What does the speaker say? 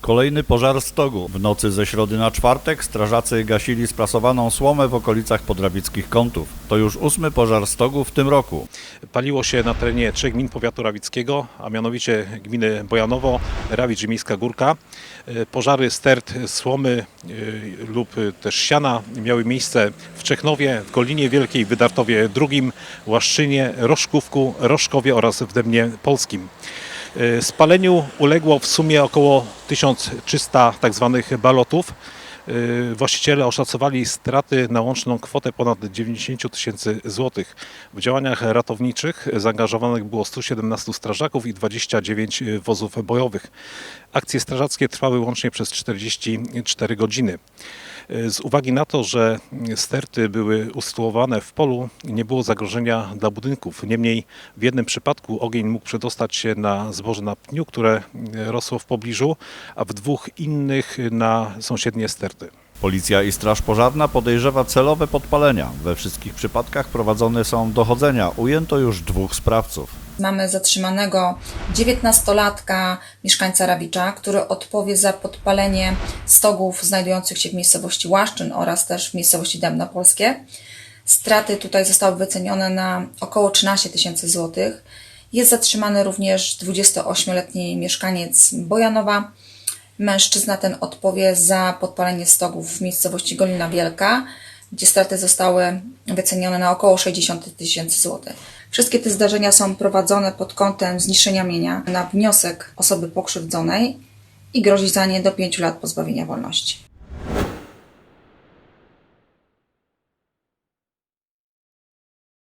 Kolejny pożar stogu. W nocy ze środy na czwartek strażacy gasili sprasowaną słomę w okolicach podrabickich kątów. To już ósmy pożar stogu w tym roku. Paliło się na terenie trzech gmin powiatu rawickiego, a mianowicie gminy Bojanowo, Rawicz i Miejska Górka. E, Pożary stert słomy e, lub też siana miały miejsce w Czechnowie, w Golinie Wielkiej, Wydartowie II, Łaszczynie, Roszkówku, Roszkowie oraz w Dębnie Polskim. E, Spaleniu uległo w sumie około 1300 tzw. balotów. Y, Właściciele oszacowali straty na łączną kwotę ponad 90 tysięcy złotych. W działaniach ratowniczych zaangażowanych było 117 strażaków i 29 wozów bojowych. Akcje strażackie trwały łącznie przez 44 godziny. Z uwagi na to, że sterty były usytuowane w polu, nie było zagrożenia dla budynków. Niemniej w jednym przypadku ogień mógł przedostać się na zboże na pniu, które rosło w pobliżu, a w dwóch innych na sąsiednie sterty. Policja i Straż Pożarna podejrzewa celowe podpalenia. We wszystkich przypadkach prowadzone są dochodzenia. Ujęto już dwóch sprawców. Mamy zatrzymanego 19-latka mieszkańca Rawicza, który odpowie za podpalenie stogów znajdujących się w miejscowości Łaszczyn oraz też w miejscowości Dębno Polskie. Straty tutaj zostały wycenione na około 13 tysięcy złotych. Jest zatrzymany również 28-letni mieszkaniec Bojanowa. Mężczyzna ten odpowie za podpalenie stogów w miejscowości Golina Wielka, gdzie straty zostały wycenione na około 60 tysięcy złotych. Wszystkie te zdarzenia są prowadzone pod kątem zniszczenia mienia na wniosek osoby pokrzywdzonej i grozi za nie do 5 lat pozbawienia wolności.